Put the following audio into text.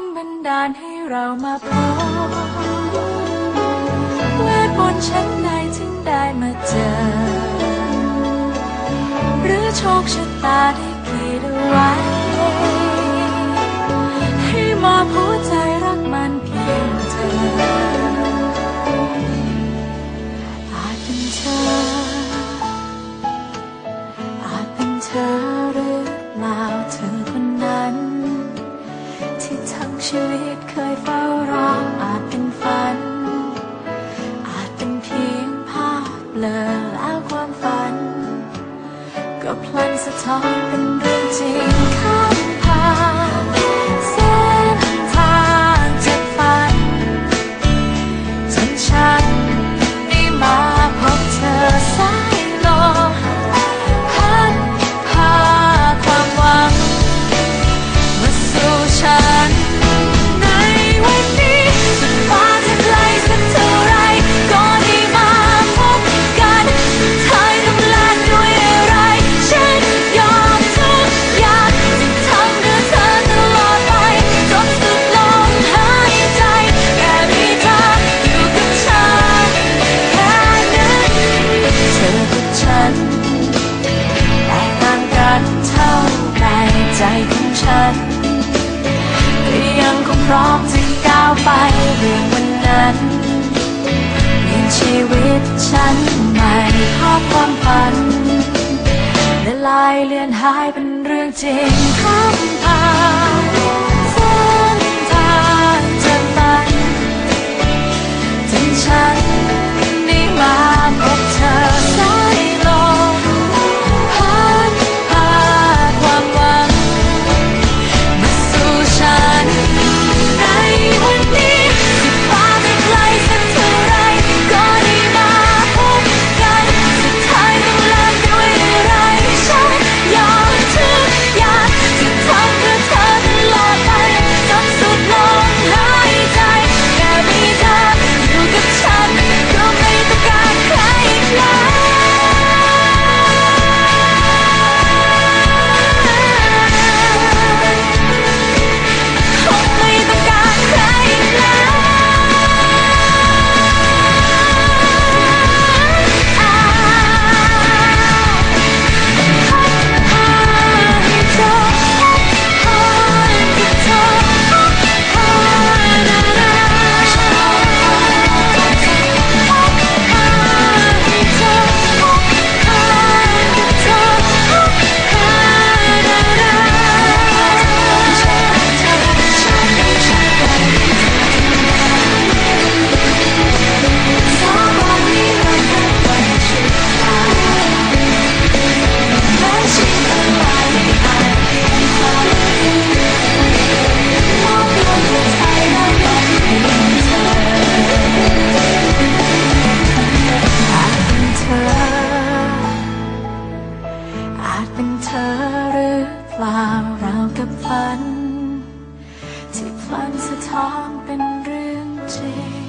นต์บันดาลให้เรามาพบเวทมนต์ชั้นใดถึงได้มาเจอ หรือโชคชะตาได้ขีดเอาไว้ ให้มาผู้ใจรักมันเพียงเธอ อาจเป็นเธอ อาจเป็นเธอ เคยเฝ้ารออาจเป็นฝัน อาจเป็นเพียงภาพเลือแล้วความฝัน ก็พลันสะท้อนเป็นเรื่องจริงค่ะ เรื่องจริงครับพา ฝัน ที่พลันสะท้อนเป็นเรื่องจริง